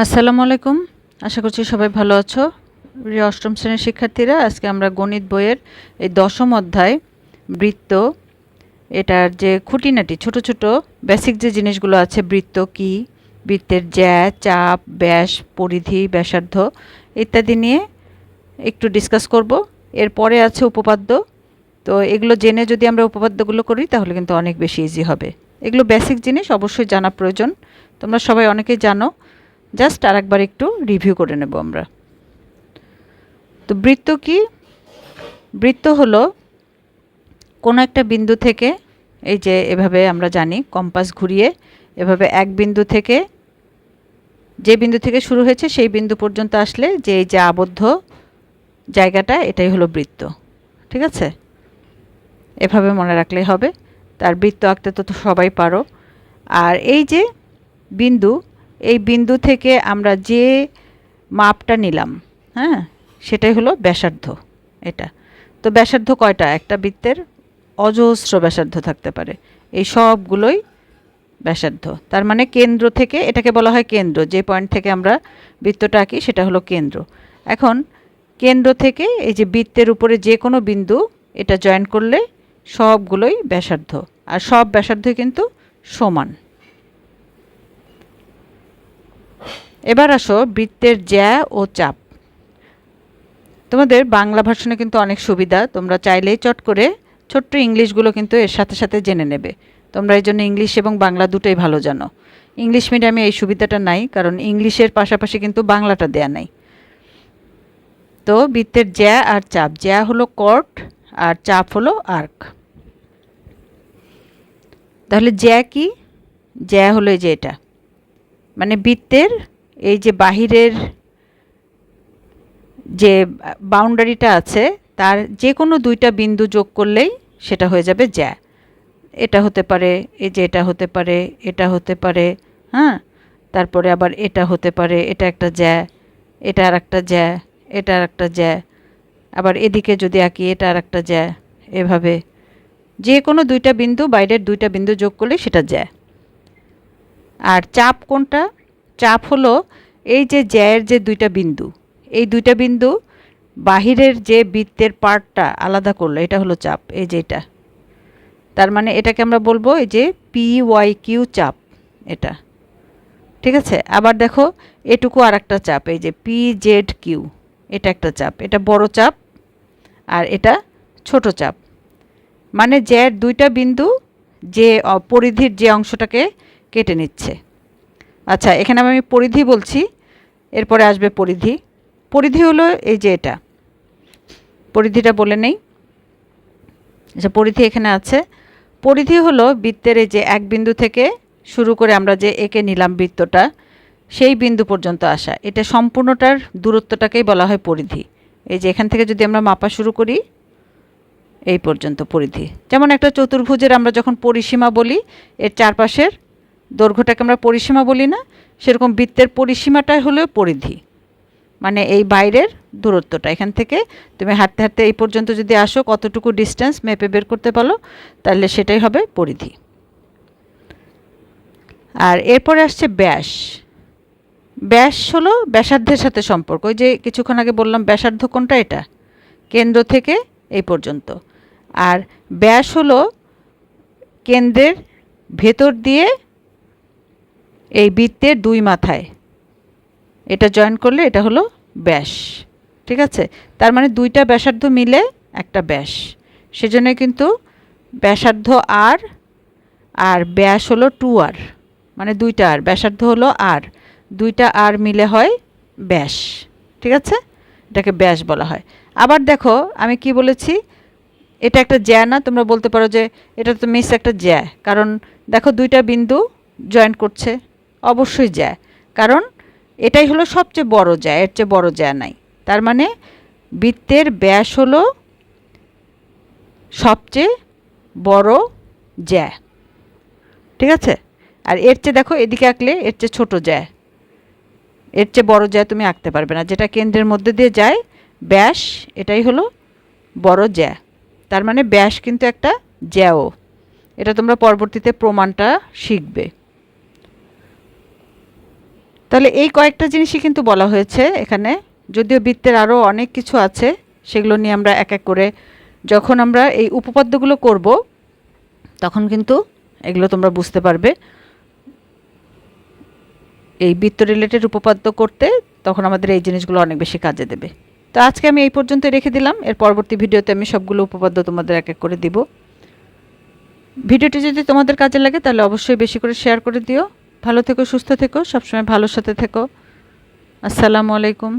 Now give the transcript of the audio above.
আসসালামু আলাইকুম। আশা করছি সবাই ভালো আছো। অষ্টম শ্রেণির শিক্ষার্থীরা, আজকে আমরা গণিত বইয়ের এই দশম অধ্যায়, বৃত্ত, এটার যে খুঁটিনাটি, ছোট ছোট বেসিক যে জিনিসগুলো আছে, বৃত্ত কি, বৃত্তের জ্যা, চাপ, ব্যাস, পরিধি, ব্যাসার্ধ ইত্যাদি নিয়ে একটু ডিসকাস করব। এরপরে আছে উপপাদ্য। তো এগুলো জেনে যদি আমরা উপপাদ্যগুলো করি, তাহলে কিন্তু অনেক বেশি ইজি হবে। এগুলো বেসিক জিনিস, অবশ্যই জানা প্রয়োজন। তোমরা সবাই অনেকেই জানো জাস্ট আর একবার একটু রিভিউ করে নেব আমরা। তো বৃত্ত কি? বৃত্ত হলো কোনো একটা বিন্দু থেকে, এই যে এভাবে আমরা জানি কম্পাস ঘুরিয়ে, এভাবে এক বিন্দু থেকে, যে বিন্দু থেকে শুরু হয়েছে সেই বিন্দু পর্যন্ত আসলে যে এই যে আবদ্ধ জায়গাটা, এটাই হলো বৃত্ত। ঠিক আছে? এভাবে মনে রাখলেই হবে। তার বৃত্ত আঁকতে তো তো সবাই পারো। আর এই যে বিন্দু এই বিন্দু থেকে আমরা যে মাপটা নিলাম হ্যাঁ সেটাই হলো ব্যাসার্ধ এটা। তো ব্যাসার্ধ কয়টা? একটা বৃত্তের অজস্র ব্যাসার্ধ থাকতে পারে। এই সবগুলোই ব্যাসার্ধ। তার মানে কেন্দ্র থেকে এটাকে বলা হয় কেন্দ্র। যে পয়েন্ট থেকে আমরা বৃত্তটা আঁকি সেটা হলো কেন্দ্র। এখন কেন্দ্র থেকে এই যে বৃত্তের উপরে যে কোনো বিন্দু এটা জয়েন করলে সবগুলোই ব্যাসার্ধ। আর সব ব্যাসার্ধই কিন্তু সমান। এবার আসো বৃত্তের জ্যা ও চাপ। তোমাদের বাংলা ভাষণে কিন্তু অনেক সুবিধা। তোমরা চাইলেই চট করে ছোট্ট ইংলিশগুলো কিন্তু এর সাথে সাথে জেনে নেবে। তোমরা এই জন্য ইংলিশ এবং বাংলা দুটোই ভালো জানো। ইংলিশ মিডিয়ামে এই সুবিধাটা নাই, কারণ ইংলিশের পাশাপাশি কিন্তু বাংলাটা দেয়া নাই। তো বৃত্তের জ্যা আর চাপ। জ্যা হলো কর্ট আর চাপ হলো আর্ক। তাহলে জ্যা কি? জ্যা হলো এই যে এটা। মানে বৃত্তের এই যে বাহিরের যে বাউন্ডারিটা আছে, তার যে কোনো দুইটা বিন্দু যোগ করলেই সেটা হয়ে যাবে জ্যা। এটা হতে পারে, এই যে এটা হতে পারে, এটা হতে পারে হ্যাঁ? তারপরে আবার এটা হতে পারে, এটা একটা জ্যা, এটা আর একটা জ্যা, এটা আর একটা জ্যা। আবার এদিকে যদি আঁকি, এটা আর একটা জ্যা, এভাবে। যে কোনো দুইটা বিন্দু, বাইরের দুইটা বিন্দু যোগ করলে সেটা জ্যা। আর চাপ কোনটা? চাপ হলো এই যে জ্যায়ের যে দুইটা বিন্দু, এই দুইটা বিন্দু বাহিরের যে বৃত্তের পার্টটা আলাদা করল, এটা হলো চাপ, এই যে এটা। তার মানে এটাকে আমরা বলব এই যে পি ওয়াই কিউ চাপ এটা। ঠিক আছে? আবার দেখো, এটুকু আর একটা চাপ, এই যে পি জেড কিউ, এটা একটা চাপ। এটা বড় চাপ আর এটা ছোট চাপ। মানে জ্যার দুইটা বিন্দু যে পরিধির যে অংশটাকে কেটে নিচ্ছে। আচ্ছা এখানে আমি পরিধি বলছি, এরপরে আসবে পরিধি। পরিধি হলো এই যে এটা। পরিধিটা বলে নেই। আচ্ছা পরিধি এখানে আছে। পরিধি হলো বৃত্তের এই যে এক বিন্দু থেকে শুরু করে আমরা যে একে নিলাম বৃত্তটা, সেই বিন্দু পর্যন্ত আসা। এটা সম্পূর্ণটার দূরত্বটাকেই বলা হয় পরিধি। এই যে এখান থেকে যদি আমরা মাপা শুরু করি, এই পর্যন্ত পরিধি। যেমন একটা চতুর্ভুজের আমরা যখন পরিসীমা বলি, এর চারপাশের দৈর্ঘ্যটাকে আমরা পরিসীমা বলি না, সেরকম বৃত্তের পরিসীমাটাই হলো পরিধি। মানে এই বাইরের দূরত্বটা, এখান থেকে তুমি হাঁটতে হাঁটতে এই পর্যন্ত যদি আসো, কতটুকু ডিস্টেন্স মেপে বের করতে পারো, তাহলে সেটাই হবে পরিধি। আর এরপরে আসছে ব্যাস। ব্যাস হলো ব্যাসার্ধের সাথে সম্পর্ক। ওই যে কিছুক্ষণ আগে বললাম ব্যাসার্ধ কোনটা, এটা? কেন্দ্র থেকে এই পর্যন্ত। আর ব্যাস হলো কেন্দ্রের ভেতর দিয়ে এই বৃত্তের দুই মাথায়। এটা জয়েন করলে এটা হলো ব্যাস। ঠিক আছে? তার মানে দুইটা ব্যাসার্ধ মিলে একটা ব্যাস। সেজন্য কিন্তু ব্যাসার্ধ আর আর ব্যাস হলো টু আর মানে দুইটা আর ব্যাসার্ধ হলো আর দুইটা আর মিলে হয় ব্যাস। ঠিক আছে? এটাকে ব্যাস বলা হয়। আবার দেখো, আমি কি বলেছি? এটা একটা জ্যা না? তোমরা বলতে পারো যে এটা তো মিস একটা জ্যা। কারণ দেখো দুইটা বিন্দু জয়েন করছে। অবশ্যই জ্যা কারণ এটাই হলো সবচেয়ে বড় জ্যা এর চেয়ে বড় জ্যা নাই। তার মানে বৃত্তের ব্যাস হলো সবচেয়ে বড় জ্যা ঠিক আছে? আর এর চেয়ে দেখো এদিকে আঁকলে এর চেয়ে ছোটো জ্যা এর চেয়ে বড় জ্যা তুমি আঁকতে পারবে না। যেটা কেন্দ্রের মধ্যে দিয়ে যায়, ব্যাস এটাই হলো বড় জ্যা তার মানে ব্যাস কিন্তু একটা জ্যাও। এটা তোমরা পরবর্তীতে প্রমাণটা শিখবে। তাহলে এই কয়েকটা জিনিসই কিন্তু বলা হয়েছে এখানে। যদিও বৃত্তের আরও অনেক কিছু আছে, সেগুলো নিয়ে আমরা এক এক করে যখন আমরা এই উপপাদ্যগুলো করব, তখন কিন্তু এগুলো তোমরা বুঝতে পারবে। এই বৃত্ত রিলেটেড উপপাদ্য করতে তখন আমাদের এই জিনিসগুলো অনেক বেশি কাজে দেবে। তো আজকে আমি এই পর্যন্ত রেখে দিলাম। এর পরবর্তী ভিডিওতে আমি সবগুলো উপপাদ্য তোমাদের এক এক করে দিব। ভিডিওটি যদি তোমাদের কাজে লাগে, তাহলে অবশ্যই বেশি করে শেয়ার করে দিও। ভালো থেকো সুস্থ থেকো সবসময় ভালোর সাথে থেকো। আসসালামু আলাইকুম।